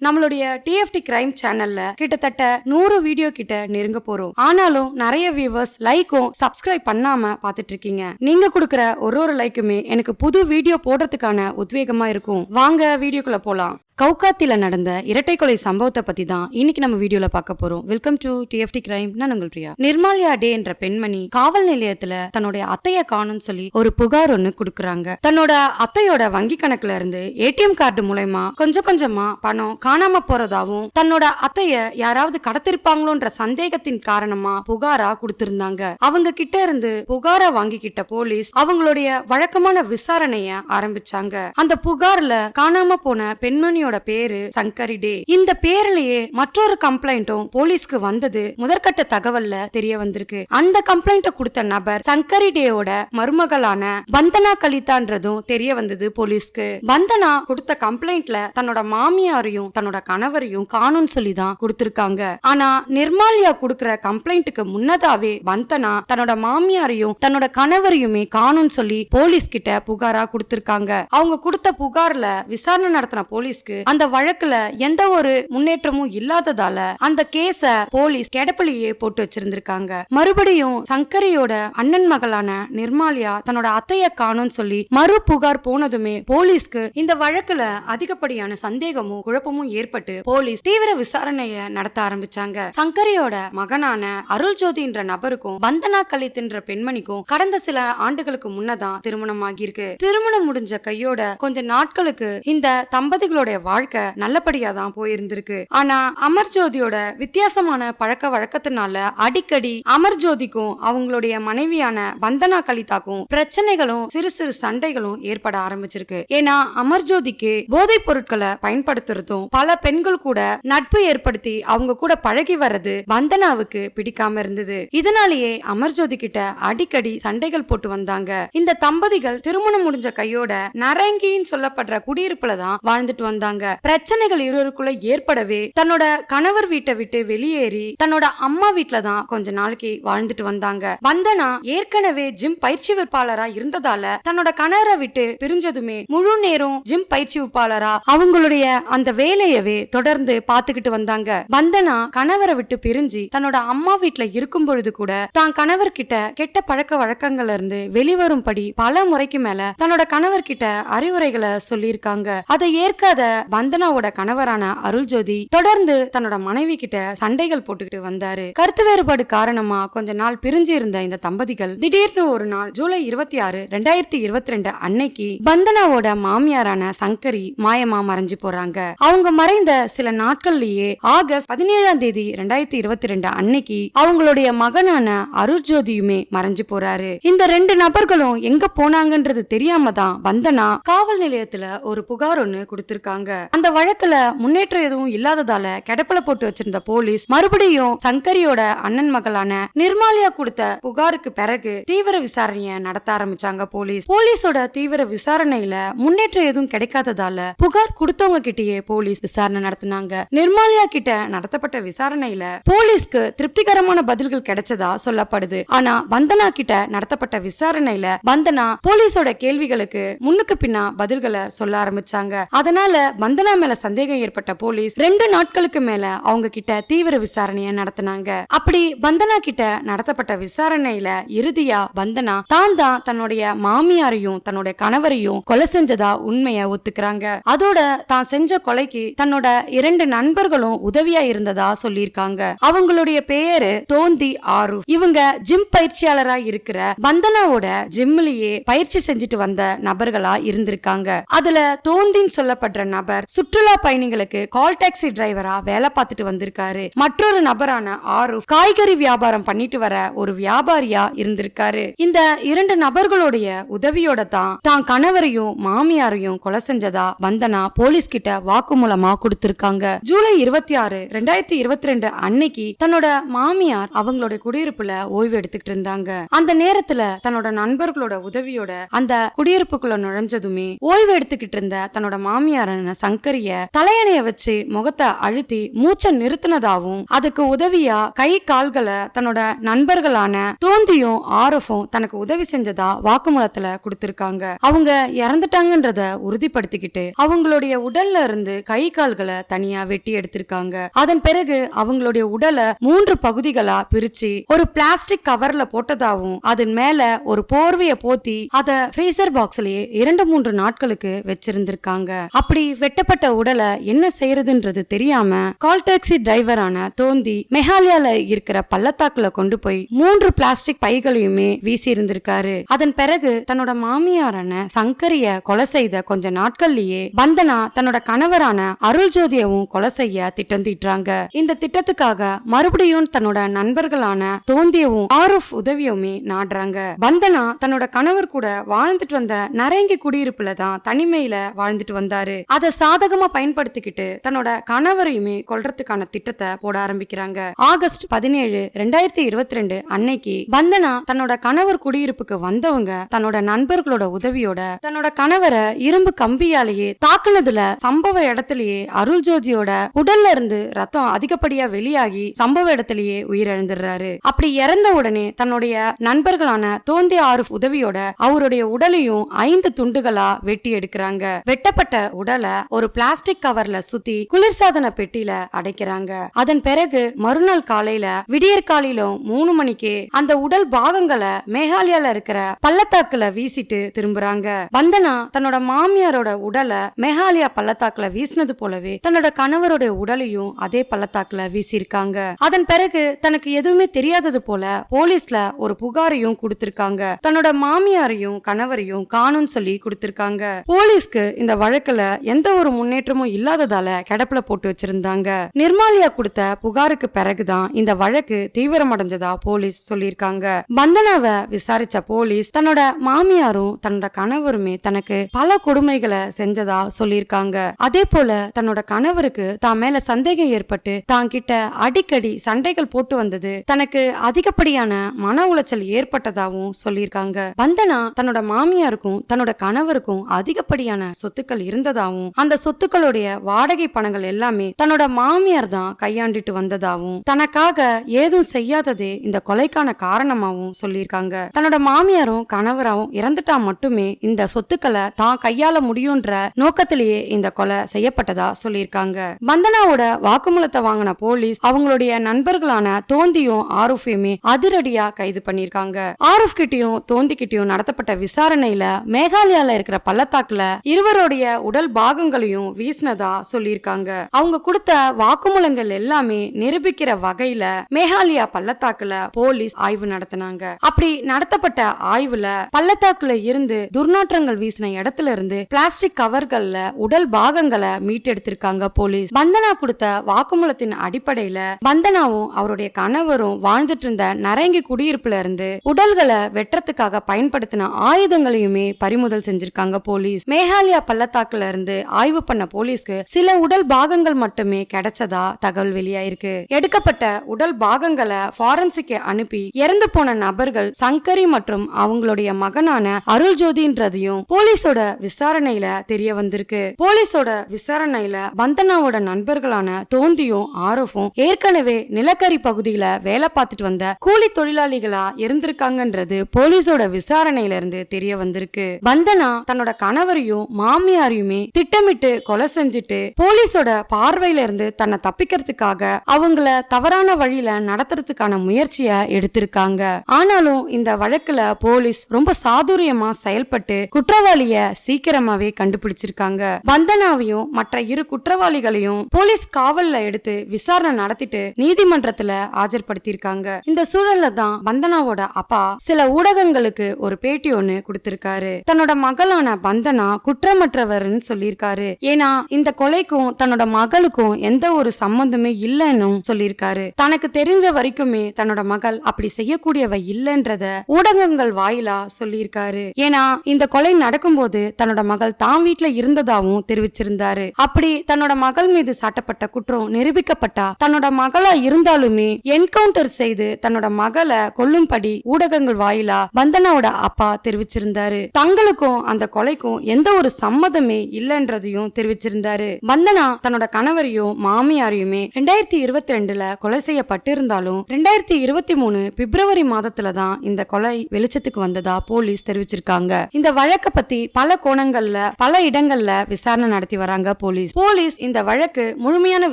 நம்மளுடைய TFT crime சேனல்ல கிட்டத்தட்ட நூறு வீடியோ கிட்ட நெருங்க போறோம். ஆனாலும் நிறைய வியூவர்ஸ் லைக்கும் சப்ஸ்கிரைப் பண்ணாம பாத்துட்டு இருக்கீங்க நீங்க கொடுக்குற ஒரு ஒரு லைக்குமே எனக்கு புது வீடியோ போடுறதுக்கான உத்வேகமா இருக்கும். வாங்க வீடியோக்குள்ள போலாம். கவுகாத்தில நடந்த இரட்டை கொலை சம்பவத்தை பத்தி தான் இன்னைக்கு நம்ம வீடியோல பார்க்க போறோம். வெல்கம் டு டிஎஃப்டி கிரைம் நான் உங்கள் பிரியா. நிர்மாலியா டே என்ற பெண்மணி காவல் நிலையத்துல தன்னுடைய அத்தைய காணும்னு சொல்லி ஒரு புகார் ஒண்ணு கொடுக்கறாங்க. தன்னோட அத்தையோட வங்கி கணக்குல இருந்து ஏடிஎம் கார்டு மூலயமா கொஞ்சம் கொஞ்சமா பணம் காணாம போறதாவும் தன்னோட அத்தைய யாராவது கடத்திருப்பாங்களோன்ற சந்தேகத்தின் காரணமா புகாரா கொடுத்திருந்தாங்க. அவங்க கிட்ட இருந்து புகாரா வாங்கிக்கிட்ட போலீஸ் அவங்களுடைய வழக்கமான விசாரணைய ஆரம்பிச்சாங்க. அந்த புகார்ல காணாம போன பெண்மணி பெண்மணியோட பேரு சங்கரி டே. இந்த பேர்லயே மற்றொரு கம்ப்ளைண்ட்டும் போலீஸ்க்கு வந்தது முதற்கட்ட தகவல்ல தெரிய வந்திருக்கு. அந்த கம்ப்ளைண்ட கொடுத்த நபர் சங்கரி டேயோட மருமகளான வந்தனா கலிதான்றதும் தெரிய வந்தது போலீஸ்க்கு. வந்தனா கொடுத்த கம்ப்ளைண்ட்ல தன்னோட மாமியாரையும் தன்னோட கணவரையும் காணும் சொல்லி தான் கொடுத்திருக்காங்க. ஆனா நிர்மாலியா கொடுக்கிற கம்ப்ளைண்ட்டுக்கு முன்னதாவே வந்தனா தன்னோட மாமியாரையும் தன்னோட கணவரையுமே காணும் சொல்லி போலீஸ் கிட்ட புகாரா கொடுத்திருக்காங்க. அவங்க கொடுத்த புகார்ல விசாரணை நடத்தின போலீஸ்க்கு இருக்கு. அந்த வழக்குல எந்த ஒரு முன்னேற்றமும் இல்லாததால அந்த கேஸ போலீஸ் கெடப்பிலேயே போட்டு வச்சிருந்திருக்காங்க. மறுபடியும் சங்கரியோட அண்ணன் மகளான நிர்மாலியா தன்னோட அத்தைய காணும்னு சொல்லி மறு புகார் போனதுமே போலீஸ்க்கு இந்த வழக்குல அதிகப்படியான சந்தேகமும் குழப்பமும் ஏற்பட்டு போலீஸ் தீவிர விசாரணைய நடத்த ஆரம்பிச்சாங்க. சங்கரியோட மகனான அருள் ஜோதின்ற நபருக்கும் வந்தனா கலித்ன்ற பெண்மணிக்கும் கடந்த சில ஆண்டுகளுக்கு முன்னதான் திருமணம் ஆகியிருக்கு திருமணம் முடிஞ்ச கையோட கொஞ்ச நாட்களுக்கு இந்த தம்பதிகளுடைய வாழ்க்கை நல்லபடியா தான் போயிருந்திருக்கு. ஆனா அமர்ஜோதியோட வித்தியாசமான பழக்க வழக்கத்தினால அடிக்கடி அமர்ஜோதிக்கும் அவங்களுடைய மனைவியான வந்தனா கலிதாக்கும் பிரச்சனைகளும் சிறு சிறு சண்டைகளும் ஏற்பட ஆரம்பிச்சிருக்கு. ஏன்னா அமர்ஜோதிக்கு போதைப் பொருட்களை பயன்படுத்துறதும் பல பெண்கள் கூட நட்பு ஏற்படுத்தி அவங்க கூட பழகி வர்றது வந்தனாவுக்கு பிடிக்காம இருந்தது. இதனாலேயே அமர்ஜோதி கிட்ட அடிக்கடி சண்டைகள் போட்டு வந்தாங்க. இந்த தம்பதிகள் திருமணம் முடிஞ்ச கையோட நரங்கின்னு சொல்லப்படுற குடியிருப்புல தான் வாழ்ந்துட்டு வந்தாங்க. பிரச்சனைகள் இருவருக்குள்ள ஏற்படவே தன்னோட கணவர் வீட்டை விட்டு வெளியேறி தன்னோட அம்மா வீட்டுலதான் தான் கொஞ்ச நாளைக்கு வாழ்ந்துட்டு வந்தாங்க. வந்தனா ஏற்கனவே ஜிம் பயிற்சி விற்பாளரா இருந்ததால தன்னோட கணவரை விட்டு பிரிஞ்சதுமே முழு நேரம் ஜிம் பயிற்சி விற்பாளரா அவங்களுடைய அந்த வேலையவே தொடர்ந்து பாத்துக்கிட்டு வந்தாங்க. வந்தனா கணவரை விட்டு பிரிஞ்சு தன்னோட அம்மா வீட்டுல இருக்கும் பொழுது கூட தான் கணவர்கிட்ட கெட்ட பழக்க வழக்கங்கள்ல இருந்து வெளிவரும்படி பல முறைக்கு மேல தன்னோட கணவர்கிட்ட அறிவுரைகளை சொல்லியிருக்காங்க. அதை ஏற்காத வந்தனாவோட கணவரான அருள் ஜோதி தொடர்ந்து தன்னோட மனைவி கிட்ட சண்டைகள் போட்டுக்கிட்டு வந்தாரு. கருத்து வேறுபாடு காரணமா கொஞ்ச நாள் பிரிஞ்சு இருந்த இந்த தம்பதிகள் திடீர்னு ஒரு நாள் ஜூலை இருபத்தி ஆறு ரெண்டாயிரத்தி இருபத்தி ரெண்டு அன்னைக்கு வந்தனாவோட மாமியாரான சங்கரி மாயமா மறைஞ்சு போறாங்க. அவங்க மறைந்த சில நாட்கள்லயே ஆகஸ்ட் பதினேழாம் தேதி ரெண்டாயிரத்தி இருபத்தி ரெண்டு அன்னைக்கு அவங்களுடைய மகனான அருள் ஜோதியுமே மறைஞ்சு போறாரு. இந்த ரெண்டு நபர்களும் எங்க போனாங்கன்றது தெரியாம தான் வந்தனா காவல் நிலையத்துல ஒரு புகார் ஒண்ணு கொடுத்திருக்காங்க. அந்த வழக்குல முன்னேற்றம் எதுவும் இல்லாததால கிடப்பில போட்டு வச்சிருந்த போலீஸ் மறுபடியும் சங்கரியோட அண்ணன் மகளான நிர்மாலியா கொடுத்த புகாருக்கு பிறகு தீவிர விசாரணைய நடத்த ஆரம்பிச்சாங்க போலீஸ். போலீஸோட தீவிர விசாரணையில முன்னேற்றம் எதுவும் கிடைக்காததால புகார் கொடுத்தவங்க கிட்டயே போலீஸ் விசாரணை நடத்தினாங்க. நிர்மாலியா கிட்ட நடத்தப்பட்ட விசாரணையில போலீஸ்க்கு திருப்திகரமான பதில்கள் கிடைச்சதா சொல்லப்படுது. ஆனா வந்தனா கிட்ட நடத்தப்பட்ட விசாரணையில வந்தனா போலீஸோட கேள்விகளுக்கு முன்னுக்கு பின்னா பதில்களை சொல்ல ஆரம்பிச்சாங்க. அதனால வந்தனா மேல சந்தேகம் ஏற்பட்ட போலீஸ் ரெண்டு நாட்களுக்கு மேல அவங்க கிட்ட தீவிர விசாரணைய நடத்தினாங்க. அப்படி வந்தனா கிட்ட நடத்தப்பட்ட விசாரணையில இறுதியா வந்தனா தான் தான் தன்னுடைய மாமியாரையும் தன்னுடைய கணவரையும் கொலை செஞ்சதா உண்மைய ஒத்துக்கிறாங்க. அதோட தான் செஞ்ச கொலைக்கு தன்னோட இரண்டு நண்பர்களும் உதவியா இருந்ததா சொல்லியிருக்காங்க. அவங்களுடைய பெயரு தோந்தி ஆரு. இவங்க ஜிம் பயிற்சியாளரா இருக்கிற வந்தனாவோட ஜிம்லயே பயிற்சி செஞ்சுட்டு வந்த நபர்களா இருந்திருக்காங்க. அதுல தோந்தின்னு சொல்லப்படுற நபர் சுற்றுலா பயணிகளுக்கு கால் டாக்ஸி டிரைவரா வேலை பார்த்துட்டு வந்திருக்காரு. மற்றொரு நபரான ஆரூப் காய்கறி வியாபாரம் பண்ணிட்டு வர ஒரு வியாபாரியா இருந்திருக்காரு. இந்த இரண்டு நபர்களுடைய உதவியோட தான் தான் கணவரையும் மாமியாரையும் கொலை செஞ்சதா வந்தனா போலீஸ் கிட்ட வாக்குமூலமா கொடுத்திருக்காங்க. ஜூலை இருபத்தி ஆறு ரெண்டாயிரத்தி இருபத்தி ரெண்டு அன்னைக்கு தன்னோட மாமியார் அவங்களுடைய குடியிருப்புல ஓய்வு எடுத்துக்கிட்டு இருந்தாங்க. அந்த நேரத்துல தன்னோட நண்பர்களோட உதவியோட அந்த குடியிருப்புக்குள்ள நுழைஞ்சதுமே ஓய்வு எடுத்துக்கிட்டு இருந்த தன்னோட மாமியாரன சங்கரிய தலையணைய வச்சு முகத்தை அழுத்தி மூச்சை நிறுத்தினதாவும் அதுக்கு உதவியா கை கால்களை தன்னோட நண்பர்களான தோந்தியும் ஆரஃபும் தனக்கு உதவி செஞ்சதா வாக்குமூலத்துல கொடுத்திருக்காங்க. அவங்க இறந்துட்டாங்கன்றத உறுதிப்படுத்திக்கிட்டு அவங்களுடைய உடல்ல இருந்து கை கால்களை தனியா வெட்டி எடுத்திருக்காங்க. அதன் பிறகு அவங்களுடைய உடலை மூன்று பகுதிகளா பிரிச்சு ஒரு பிளாஸ்டிக் கவர்ல போட்டதாவும் அதன் மேல ஒரு போர்வைய போத்தி அத ஃப்ரீசர் பாக்ஸ்லயே இரண்டு மூன்று நாட்களுக்கு வச்சிருந்திருக்காங்க. அப்படி வெட்டப்பட்ட உடலை என்ன செய்யறதுன்றது தெரியாம கால் டாக்ஸி டிரைவரான தோந்தி மெகாலயால இருக்கிற பள்ளத்தாக்குல கொண்டு போய் மூன்று பிளாஸ்டிக் பைகளையுமே வீசி இருந்திருக்காரு. அதன் பிறகு தன்னோட மாமியாரான சங்கரிய கொலை செய்த கொஞ்ச நாட்கள்லயே பந்தனா தன்னோட கணவரான அருள் ஜோதியவும் கொலை செய்ய திட்டம் தீட்டுறாங்க இந்த திட்டத்துக்காக மறுபடியும் தன்னோட நண்பர்களான தோந்தியவும் ஆருஃப் உதவியுமே நாடுறாங்க. பந்தனா தன்னோட கணவர் கூட வாழ்ந்துட்டு வந்த நரேங்கி குடியிருப்புல தான் தனிமையில வாழ்ந்துட்டு வந்தாரு. அதை சாதகமா பயன்படுத்திக்கிட்டு தன்னோட கணவரையுமே கொல்றதுக்கான திட்டத்தை போட ஆரம்பிக்கிறாங்க. ஆகஸ்ட் பதினேழு ரெண்டாயிரத்தி இருபத்தி ரெண்டு அன்னைக்கு வந்தனா தன்னோட கணவர் குடியிருப்புக்கு வந்தவங்க தன்னோட நண்பர்களோட உதவியோட தன்னோட கணவரை இரும்பு கம்பியாலேயே தாக்குனதுல சம்பவ இடத்திலேயே அருள் ஜோதியோட உடல்ல இருந்து ரத்தம் அதிகப்படியா வெளியாகி சம்பவ இடத்திலேயே உயிரிழந்துடுறாரு. அப்படி இறந்த உடனே தன்னுடைய நண்பர்களான தோந்தி ஆருஃப் உதவியோட அவருடைய உடலையும் ஐந்து துண்டுகளா வெட்டி எடுக்கிறாங்க. வெட்டப்பட்ட உடலை ஒரு பிளாஸ்டிக் கவர்ல சுத்தி குளிர்சாதன பெட்டியில அடைக்கிறாங்க. அதன் பிறகு மறுநாள் காலையில விடியற் காலையிலும் மூணு மணிக்கு அந்த உடல் பாகங்களை மேகாலயால இருக்கிற பள்ளத்தாக்குல வீசிட்டு திரும்புறாங்க. வந்தனா தன்னோட மாமியாரோட உடலை மேகாலயா பள்ளத்தாக்குல வீசினது போலவே தன்னோட கணவரோட உடலையும் அதே பள்ளத்தாக்குல வீசியிருக்காங்க. அதன் பிறகு தனக்கு எதுவுமே தெரியாதது போல போலீஸ்ல ஒரு புகாரையும் கொடுத்திருக்காங்க. தன்னோட மாமியாரையும் கணவரையும் காணும் சொல்லி கொடுத்திருக்காங்க. போலீஸ்க்கு இந்த வழக்குல எந்த ஒரு முன்னேற்றமும் இல்லாததால கிடப்புல போட்டு வச்சிருந்தாங்க. நிர்மாலியா கொடுத்த புகாருக்கு பிறகுதான் இந்த வழக்கு தீவிரமடைஞ்சதா போலீஸ் சொல்லியிருக்காங்க. பந்தனாவை விசாரிச்ச போலீஸ் தன்னோட மாமியாரும் தன்னோட கணவருமே தனக்கு பல கொடுமைகளை செஞ்சதா சொல்லியிருக்காங்க. அதே போல தன்னோட கணவருக்கு தான் மேல சந்தேகம் ஏற்பட்டு தான் கிட்ட அடிக்கடி சண்டைகள் போட்டு வந்தது தனக்கு அதிகப்படியான மன உளைச்சல் ஏற்பட்டதாகவும் சொல்லியிருக்காங்க. வந்தனா தன்னோட மாமியாருக்கும் தன்னோட கணவருக்கும் அதிகப்படியான சொத்துக்கள் இருந்ததாகவும் அந்த சொத்துக்களுடைய வாடகை பணங்கள் எல்லாமே தன்னோட மாமியார் தான் கையாண்டிட்டு வந்ததாவும் தனக்காக ஏதும் செய்யாததே இந்த கொலைக்கான காரணமாவும் சொல்லியிருக்காங்க. தன்னோட மாமியாரும் கணவராவும் இறந்துட்டா மட்டுமே இந்த சொத்துக்களை தான் கையாள முடியும்ன்ற நோக்கத்திலேயே இந்த கொலை செய்யப்பட்டதா சொல்லியிருக்காங்க. வந்தனாவோட வாக்குமூலத்தை வாங்கின போலீஸ் அவங்களுடைய நண்பர்களான தோந்தியும் ஆருஃபையுமே அதிரடியா கைது பண்ணிருக்காங்க ஆரூப் கிட்டயும் தோந்தி கிட்டயும் நடத்தப்பட்ட விசாரணையில மேகாலயால இருக்கிற பள்ளத்தாக்குல இருவருடைய உடல் பாகங்களையும் வீசினதா சொல்லியிருக்காங்க. அவங்க கொடுத்த வாக்குமூலங்கள் எல்லாமே நிரூபிக்கிற வகையில மேகாலயா பள்ளத்தாக்குல போலீஸ் ஆய்வு நடத்தினாங்க. அப்படி நடத்தப்பட்ட ஆய்வுல பள்ளத்தாக்குல இருந்து துர்நாற்றங்கள் வீசின இடத்துல இருந்து பிளாஸ்டிக் கவர்கள்ல உடல் பாகங்களை மீட்டெடுத்திருக்காங்க போலீஸ். பந்தனா கொடுத்த வாக்குமூலத்தின் அடிப்படையில பந்தனாவும் அவருடைய கணவரும் வாழ்ந்துட்டு இருந்த நரங்கி குடியிருப்புல இருந்து உடல்களை வெட்டுறதுக்காக பயன்படுத்தின ஆயுதங்களையுமே பறிமுதல் செஞ்சிருக்காங்க போலீஸ். மேகாலயா பள்ளத்தாக்குல இருந்து ஆய்வு பண்ண போலீஸ்க்கு சில உடல் பாகங்கள் மட்டுமே கிடைச்சதா தகவல் வெளியாயிருக்கு. எடுக்கப்பட்ட உடல் பாகங்களை ஃபாரன்சிக்கு அனுப்பி இறந்து போன நபர்கள் சங்கரி மற்றும் அவங்களுடைய மகனான அருள் ஜோதின்றதையும் போலீஸோட விசாரணையில தெரிய வந்திருக்கு. போலீஸோட விசாரணையில வந்தனாவோட நண்பர்களான தோந்தியும் ஆரோஃபும் ஏற்கனவே நிலக்கரி பகுதியில வேலை பார்த்துட்டு வந்த கூலி தொழிலாளிகளா இருந்திருக்காங்கன்றது போலீஸோட விசாரணையில இருந்து தெரிய வந்திருக்கு. வந்தனா தன்னோட கணவரையும் மாமியாரையுமே திட்டம் திட்டமிட்டு கொலை செஞ்சுட்டு போலீஸோட பார்வையில இருந்து தன்னை தப்பிக்கிறதுக்காக அவங்கள தவறான வழியில நடத்துறதுக்கான முயற்சிய எடுத்திருக்காங்க. ஆனாலும் இந்த வழக்குல போலீஸ் ரொம்ப சாதுரியமா செயல்பட்டு குற்றவாளிய சீக்கிரமாவே கண்டுபிடிச்சிருக்காங்க. வந்தனாவையும் மற்ற இரு குற்றவாளிகளையும் போலீஸ் காவல்ல எடுத்து விசாரணை நடத்திட்டு நீதிமன்றத்துல ஆஜர்படுத்தியிருக்காங்க. இந்த சூழல்ல தான் வந்தனாவோட அப்பா சில ஊடகங்களுக்கு ஒரு பேட்டி ஒண்ணு கொடுத்திருக்காரு. தன்னோட மகளான வந்தனா குற்றமற்றவர்னு சொல்லியிருக்காரு. சொல்லியிருக்காரு. ஏன்னா இந்த கொலைக்கும் தன்னோட மகளுக்கும் எந்த ஒரு சம்பந்தமே இல்லைன்னு சொல்லியிருக்காரு. தனக்கு தெரிஞ்ச வரைக்குமே தன்னோட மகள் அப்படி செய்யக்கூடியவ இல்லைன்றத ஊடகங்கள் வாயிலா சொல்லியிருக்காரு. ஏன்னா இந்த கொலை நடக்கும்போது தன்னோட மகள் தான் வீட்டுல இருந்ததாவும் தெரிவிச்சிருந்தாரு. அப்படி தன்னோட மகள் மீது சாட்டப்பட்ட குற்றம் நிரூபிக்கப்பட்டா தன்னோட மகளா இருந்தாலுமே என்கவுண்டர் செய்து தன்னோட மகளை கொல்லும்படி ஊடகங்கள் வாயிலா வந்தனாவோட அப்பா தெரிவிச்சிருந்தாரு. தங்களுக்கும் அந்த கொலைக்கும் எந்த ஒரு சம்மதமே இல்லைன்றது இருக்கிறதையும் தெரிவிச்சிருந்தாரு. வந்தனா தன்னோட கணவரையும் மாமியாரையுமே ரெண்டாயிரத்தி இருபத்தி ரெண்டுல கொலை செய்யப்பட்டு இருந்தாலும் ரெண்டாயிரத்தி இருபத்தி மூணு பிப்ரவரி மாதத்துல தான் இந்த கொலை வெளிச்சத்துக்கு வந்ததா போலீஸ் தெரிவிச்சிருக்காங்க. இந்த வழக்க பத்தி பல கோணங்கள்ல பல இடங்கள்ல விசாரணை நடத்தி வராங்க போலீஸ். போலீஸ் இந்த வழக்கு முழுமையான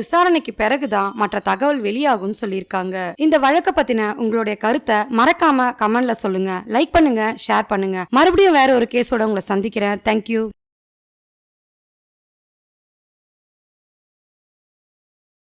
விசாரணைக்கு பிறகுதான் மற்ற தகவல் வெளியாகும்னு சொல்லியிருக்காங்க. இந்த வழக்க பத்தின உங்களுடைய கருத்தை மறக்காம கமெண்ட்ல சொல்லுங்க. லைக் பண்ணுங்க ஷேர் பண்ணுங்க. மறுபடியும் வேற ஒரு கேஸோட உங்களை சந்திக்கிறேன். தேங்க்யூ